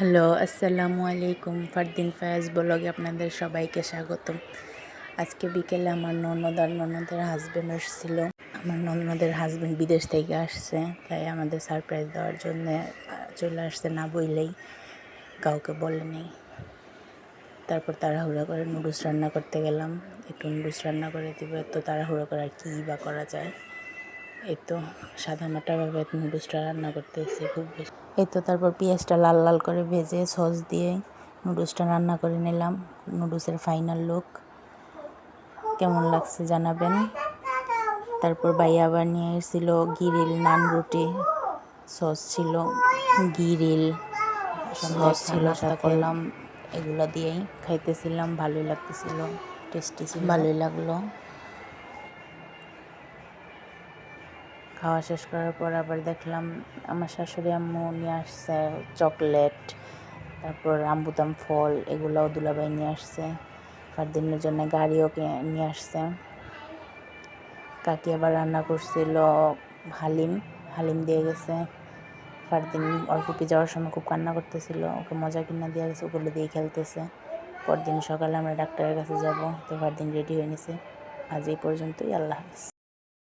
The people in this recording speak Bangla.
হ্যালো, আসসালামু আলাইকুম। ফারদিন ফায়াজ ব্লগে আপনাদের সবাইকে স্বাগতম। আজকে বিকেলে আমার ননদ আর ননদের হাজব্যান্ড আসছিল। আমার ননদের হাজব্যান্ড বিদেশ থেকে আসছে, তাই আমাদের সারপ্রাইজ দেওয়ার জন্য চলে আসছে না বইলেই কাউকে বলেনি তারপর তাড়াহুড়ো করে নুডলস রান্না করতে গেলাম। একটু নুডলস রান্না করে দিব তো তাড়াহুড়ো করে আর কী বা করা যায়? এই তো, সাদা মাটাভাবে নুডলসটা রান্না করতেছি খুব বেশি। এই তো তারপর পেঁয়াজটা লাল লাল করে ভেজে সস দিয়ে নুডলসটা রান্না করে নিলাম। নুডলসের ফাইনাল লুক কেমন লাগছে জানাবেন? তারপর ভাইয়া আবার নিয়ে এসেছিল গিরিল নান রুটি সস ছিল গিরিল সস ছিল করলাম। এগুলো দিয়েই খাইতেছিলাম ভালোই লাগতেছিল টেস্টি ছিল। ভালোই লাগল। খাওয়া শেষ করার পর আবার দেখলাম আমার শাশুড়ি আম্মু নিয়ে আসছে চকলেট, তারপর রামবুতাম ফল এগুলোও দুলাভাই নিয়ে আসছে। ফারদিনের জন্য গাড়িও নিয়ে আসছে। কাকি আবার রান্না করছিল হালিম হালিম দিয়ে গেছে। ফারদিন অল্পপি যাওয়ার সময় খুব কান্না করতেছিল, ওকে মজা কিনা দিয়ে গেছে, ওগুলো দিয়ে খেলতেছে। পরদিন সকালে আমরা ডাক্তারের কাছে যাব, তো ফারদিন রেডি হয়ে নিছে। আজ এই পর্যন্তই, আল্লাহ হাফিজ।